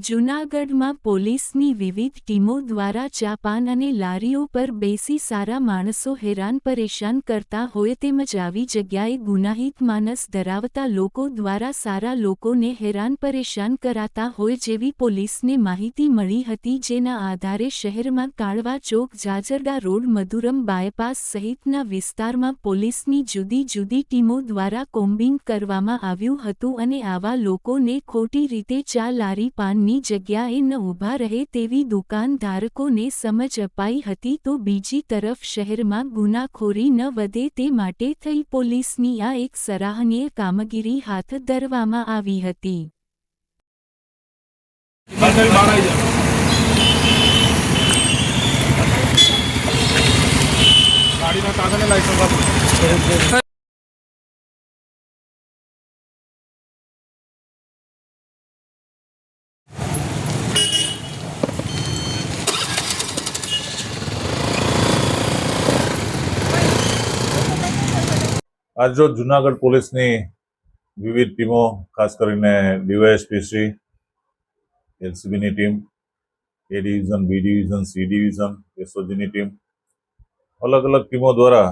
જૂનાગઢમાં પોલીસની વિવિધ ટીમો દ્વારા ચાપાન અને લારીઓ પર બેસી સારા માણસો હેરાન પરેશાન કરતા હોય તેમજ આવી જગ્યાએ ગુનાહિત માનસ ધરાવતા લોકો દ્વારા સારા લોકોને હેરાન પરેશાન કરાતા હોય જેવી પોલીસને માહિતી મળી હતી જેના આધારે શહેરમાં કાળવા ચોક, જાજરડા રોડ, મધુરમ બાયપાસ સહિતના વિસ્તારમાં પોલીસની જુદી જુદી ટીમો દ્વારા કોમ્બિંગ કરવામાં આવ્યું હતું અને આવા લોકોને ખોટી રીતે ચા લારી પાનની જગ્યાએ ન ઊભા રહે તેવી દુકાનધારકોને સમજ અપાઈ હતી તો બીજી તરફ શહેરમાં ગુનાખોરી ન વધે તે માટે થઈ પોલીસની આ એક સરાહનીય કામગીરી હાથ ધરવામાં આવી હતી. આજરોજ જુનાગઢ પોલીસની વિવિધ ટીમો, ખાસ કરીને ડીવાયએસપીસી એલસીબીની team, A division, B division, C division, એસઓજીની team, અલગ અલગ ટીમો દ્વારા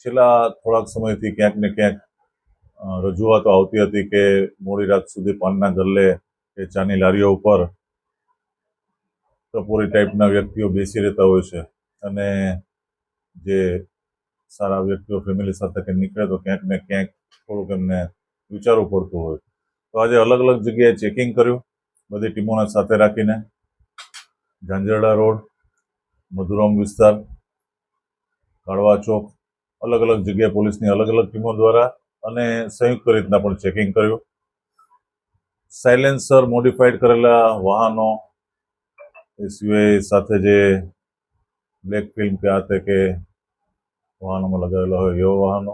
છેલ્લા થોડાક સમયથી ક્યાંક ને ક્યાંક રજૂઆતો આવતી હતી કે મોડી રાત સુધી પાનના ગલ્લે કે ચાની લારીઓ ઉપર ટપોરી ટાઈપના વ્યક્તિઓ બેસી રહેતા હોય છે. અને જે સારા વ્યક્તિઓ ફેમિલી સાથે કંઈ નીકળે તો ક્યાંક ને ક્યાંક થોડુંક એમને વિચારવું પડતું હોય. તો આજે અલગ અલગ જગ્યાએ ચેકિંગ કર્યું. બધી ટીમોને સાથે રાખીને. ઝાંઝરડા રોડ, મધુરામ વિસ્તાર, કાળવા ચોક, અલગ અલગ જગ્યાએ પોલીસની અલગ અલગ ટીમો દ્વારા અને સંયુક્ત રીતના પણ ચેકિંગ કર્યું. સાયલેન્સર મોડિફાઈડ કરેલા વાહનો એ સિવાય સાથે જે બ્લેક ફિલ્મ કે આ તે કે વાહનોમાં લગાવેલા હોય એવા વાહનો.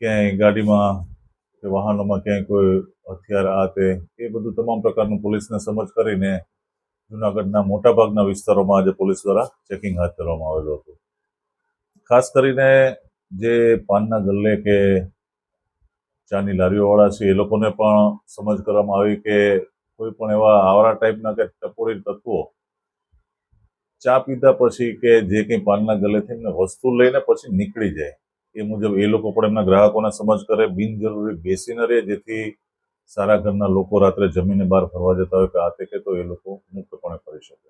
ક્યાંય ગાડીમાં કે વાહનોમાં ક્યાંય કોઈ હથિયાર, આ તે, એ બધું તમામ પ્રકારનું પોલીસને સમજ કરીને જુનાગઢના મોટાભાગના વિસ્તારોમાં આજે પોલીસ દ્વારા ચેકિંગ હાથ ધરવામાં આવેલું હતું. ખાસ કરીને જે પાનના ગલ્લે કે ચાની લારીઓવાળા છે, એ લોકોને પણ સમજ કરવામાં આવી કે કોઈ પણ એવા આવરા ટાઈપના કે ટપોરી તત્વો ચા પીધા પછી કે જે કંઈ પાનના ગલેથી એમને વસ્તુ લઈને પછી નીકળી જાય. એ મુજબ એ લોકો પણ એમના ગ્રાહકોને સમજ કરે, બિનજરૂરી બેસી ન રહે, જેથી સારા ઘરના લોકો રાત્રે જમીને બહાર ફરવા જતા હોય કે આ તે કે તો એ લોકો મુક્તપણે ફરી શકે.